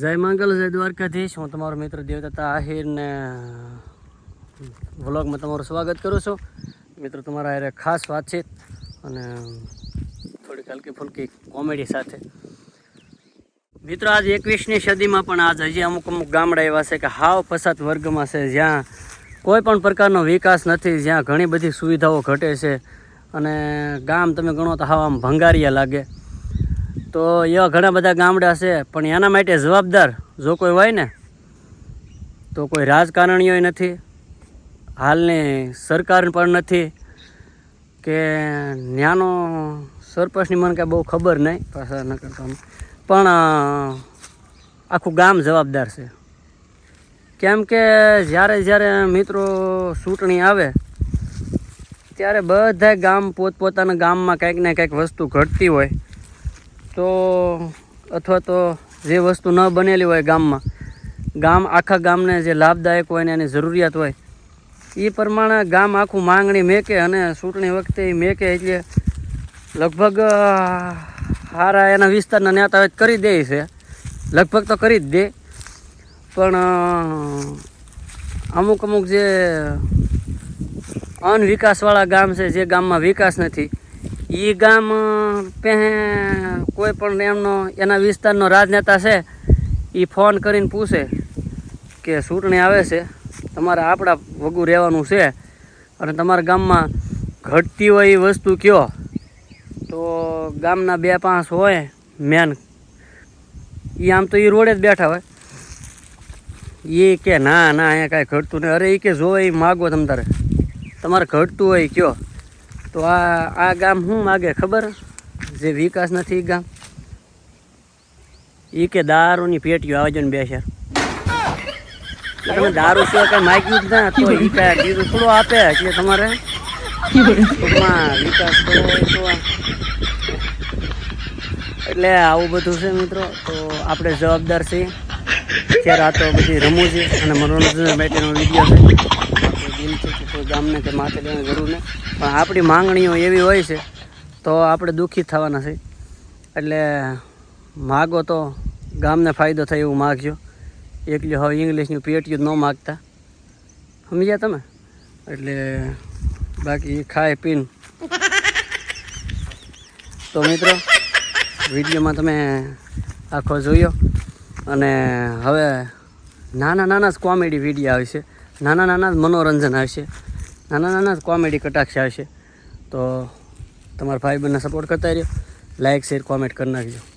જય મંગલ, જય દ્વારકાધીશ. હું તમારો મિત્ર દેવદત્તા આહિરને વ્લોગમાં તમારું સ્વાગત કરું છું. મિત્રો, તમારા હારે ખાસ વાતચીત અને થોડીક હલકી ફુલકી કોમેડી સાથે. મિત્રો, આજ એકવીસમી સદીમાં પણ આજ હજી અમુક અમુક ગામડા એવા છે કે હાવ પસાત વર્ગમાં છે, જ્યાં કોઈ પણ પ્રકારનો વિકાસ નથી, જ્યાં ઘણી બધી સુવિધાઓ ઘટે છે. અને ગામ તમે ગણો તો હાવ આમ ભંગારિયા લાગે. તો એવા ઘણા બધા ગામડા છે, પણ એના માટે જવાબદાર જો કોઈ હોય ને, તો કોઈ રાજકારણીઓ નથી, હાલની સરકાર પણ નથી, કે ન્યાનો સરપંચની મને કાંઈ બહુ ખબર નહીં, પાછા ન કરતા પણ આખું ગામ જવાબદાર છે. કેમ કે જ્યારે જ્યારે મિત્રો ચૂંટણી આવે, ત્યારે બધા ગામ પોતપોતાના ગામમાં કંઈક ને કંઈક વસ્તુ ઘટતી હોય. તો અથવા તો જે વસ્તુ ન બનેલી હોય ગામમાં, ગામ આખા ગામને જે લાભદાયક હોય ને એની જરૂરિયાત હોય એ પ્રમાણે ગામ આખું માંગણી મેકે અને ચૂંટણી વખતે એ મેકે એટલે લગભગ હારા એના વિસ્તારના નેતા કરી દે છે. લગભગ તો કરી જ દે. પણ અમુક અમુક જે અનવિકાસવાળા ગામ છે, જે ગામમાં વિકાસ નથી એ ગામ, પહે કોઈ પણ એમનો, એના વિસ્તારનો રાજનેતા છે એ ફોન કરીને પૂછે કે ચૂંટણી આવે છે, તમારે આપણા વગું રહેવાનું છે, અને તમારા ગામમાં ઘટતી હોય એ વસ્તુ કયો? તો ગામના બે પાંચ હોય, મેન. એ આમ તો એ રોડે જ બેઠા હોય. એ કે ના ના, અહીંયા કાંઈ ઘટતું નહીં. અરે એ કે જો એ માગો તમ તારે. તમારે ઘટતું હોય કયો? તો આ આ ગામ શું માગે ખબર? જે વિકાસ નથી ગામ. એ કે દારૂની પેટીઓ આવજો ને બે શેર તમે દારૂ સિવાય કઈ માગ્યું જ ના, તો એ કઈ બીજું થોડું આપે એટલે તમારે વિકાસ કરવો એટલે આવું બધું છે મિત્રો, તો આપણે જવાબદાર છીએ. અત્યારે આ તો બધી રમૂજી અને મનોરંજન માટેનો વીડિયો છે. દિલથી કે કોઈ ગામને કે માથે લેવાની જરૂર નહીં. પણ આપણી માંગણીઓ એવી હોય છે, તો આપણે દુઃખી થવાના છે. એટલે માગો તો ગામને ફાયદો થાય એવું માગજો. એકલી હવે ઇંગ્લિશનું પેટીયું ન માગતા. સમજ્યા તમે? એટલે બાકી ખાય, પીને. તો મિત્રો, વિડીયોમાં તમે આખો જોયો. અને હવે નાના નાના જ કોમેડી વીડિયો આવશે નાના નાના મનોરંજન આવશે. નાના નાના કોમેડી કટાક્ષ આવશે. તો તમારા ભાઈ બંને સપોર્ટ કરતા રહ્યો લાઇક શેર કોમેન્ટ કરી નાખજો.